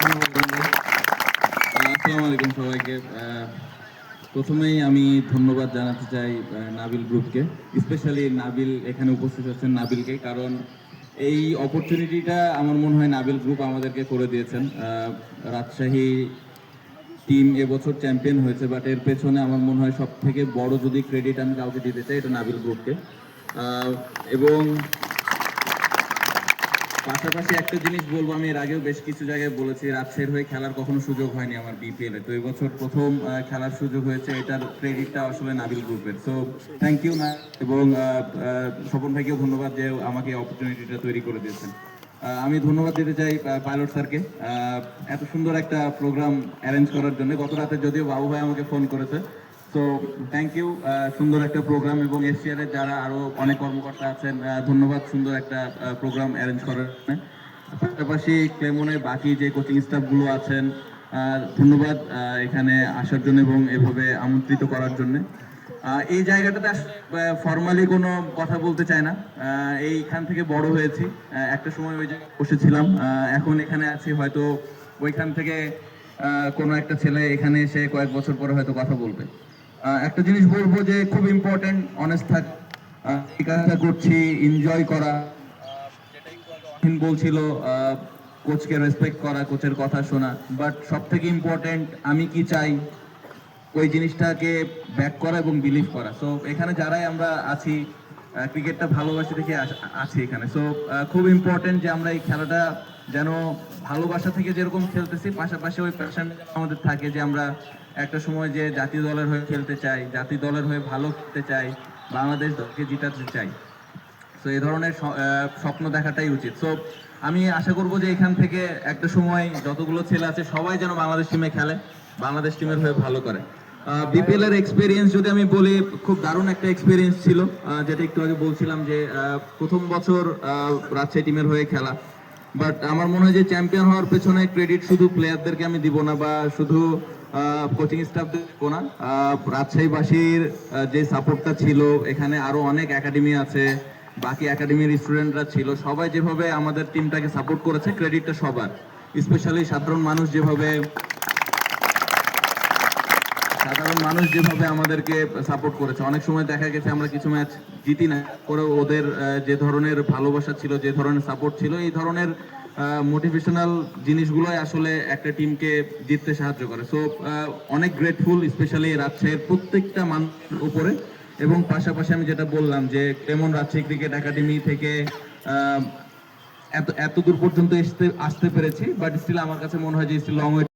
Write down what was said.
আসসালামু সবাইকে। প্রথমেই আমি ধন্যবাদ জানাতে চাই নাবিল গ্রুপকে। স্পেশালি নাবিল এখানে উপস্থিত আছেন নাবিলকে, কারণ এই অপরচুনিটিটা আমার মনে হয় নাবিল গ্রুপ আমাদেরকে করে দিয়েছেন। রাজশাহী টিম এবছর চ্যাম্পিয়ন হয়েছে বাট এর পেছনে আমার মনে হয় সব থেকে বড় যদি ক্রেডিট আমি কাউকে দিতে চাই, এটা নাবিল গ্রুপকে এবং পাশাপাশি একটা জিনিস বলব, আমি এর আগেও বেশ কিছু জায়গায় বলেছি রাজশাহীর হয়ে খেলার কখনো সুযোগ হয়নি আমার বিপিএল এ। তো এই বছর প্রথম খেলার সুযোগ হয়েছে, এটার ক্রেডিটটা আসলে নাবিল গ্রুপের সো থ্যাংক ইউ না এবং স্বপন ভাইকেও ধন্যবাদ যে আমাকে অপরচুনিটিটা তৈরি করে দিয়েছেন। আমি ধন্যবাদ দিতে চাই পাইলট স্যারকে এত সুন্দর একটা প্রোগ্রাম অ্যারেঞ্জ করার জন্য। গত রাতে যদিও বাবু ভাই আমাকে ফোন করেছে তো থ্যাংক ইউ সুন্দর একটা প্রোগ্রাম এবং এশিয়ার যারা আরও অনেক কর্মকর্তা আছেন ধন্যবাদ সুন্দর একটা প্রোগ্রাম অ্যারেঞ্জ করার পাশাপাশি ক্লেমনের বাকি যে কোচিং স্টাফগুলো আছেন ধন্যবাদ এখানে আসার জন্য এবং এভাবে আমন্ত্রিত করার জন্য। এই জায়গাটাতে ফর্মালি কোনো কথা বলতে চাই না। এইখান থেকে বড় হয়েছি। একটা সময় ওই জায়গায় বসেছিলাম। এখন এখানে আছি, হয়তো ওইখান থেকে কোনো একটা ছেলে এখানে এসে কয়েক বছর পরে হয়তো কথা বলবে। একটা জিনিস বলব যে খুব ইম্পর্টেন্ট অনেস্ট থাক এই কাজটা করছি এনজয় করা। বলছিল কোচকে রেসপেক্ট করা কোচের কথা শোনা। বাট সব থেকে ইম্পর্টেন্ট আমি কি চাই? ওই জিনিসটাকে ব্যাক করা এবং বিলিভ করা। সো এখানে যারাই আমরা আছি ক্রিকেটটা ভালোবাসি আস- আছি এখানে। সো খুব ইম্পর্টেন্ট যে আমরা এই খেলাটা যেন ভালোবাসা থেকে যেরকম খেলতেছি, পাশাপাশি ওই প্যাশন আমাদের থাকে যে আমরা একটা সময় যে জাতীয় দলের হয়ে খেলতে চাই জাতীয় দলের হয়ে ভালো খেলতে চাই, বাংলাদেশ দলকে জিতাতে চাই। তো এই ধরনের স্বপ্ন দেখাটাই উচিত। সো আমি আশা করব যে এখান থেকে একটা সময় যতগুলো ছেলে আছে, সবাই যেন বাংলাদেশ টিমে খেলে, বাংলাদেশ টিমের হয়ে ভালো করে। বিপিএল এর এক্সপিরিয়েন্স যদি আমি বলি, খুব দারুণ একটা এক্সপিরিয়েন্স ছিল। যেটা একটু আগে বলছিলাম যে প্রথম বছর রাজশাহী টিমের হয়ে খেলা। বাট আমার মনে হয় যে চ্যাম্পিয়ন হওয়ার পেছনে ক্রেডিট শুধু প্লেয়ারদেরকে আমি দিব না, বা শুধু কোচিং স্টাফদের দিব না। রাজশাহীবাসীর যে সাপোর্টটা ছিল, এখানে আরও অনেক একাডেমি আছে, বাকি একাডেমির স্টুডেন্টরা ছিল। সবাই যেভাবে আমাদের টিমটাকে সাপোর্ট করেছে ক্রেডিটটা সবার। স্পেশালি সাধারণ মানুষ যেভাবে সাধারণ মানুষ যেভাবে আমাদেরকে সাপোর্ট করেছে, অনেক সময় দেখা গেছে আমরা কিছু ম্যাচ জিতি না করে ওদের যে ধরনের ভালোবাসা ছিল, যে ধরনের সাপোর্ট ছিল, এই ধরনের মোটিভেশনাল জিনিসগুলোই আসলে একটা টিমকে জিততে সাহায্য করে। সো অনেক গ্রেটফুল স্পেশালি রাজশাহীর প্রত্যেকটা মানুষের উপরে। এবং পাশাপাশি আমি যেটা বললাম যে কেমন রাজশাহী ক্রিকেট একাডেমি থেকে এত এত দূর পর্যন্ত আসতে আসতে পেরেছি বাট স্টিল আমার কাছে মনে হয় যে স্টিল লং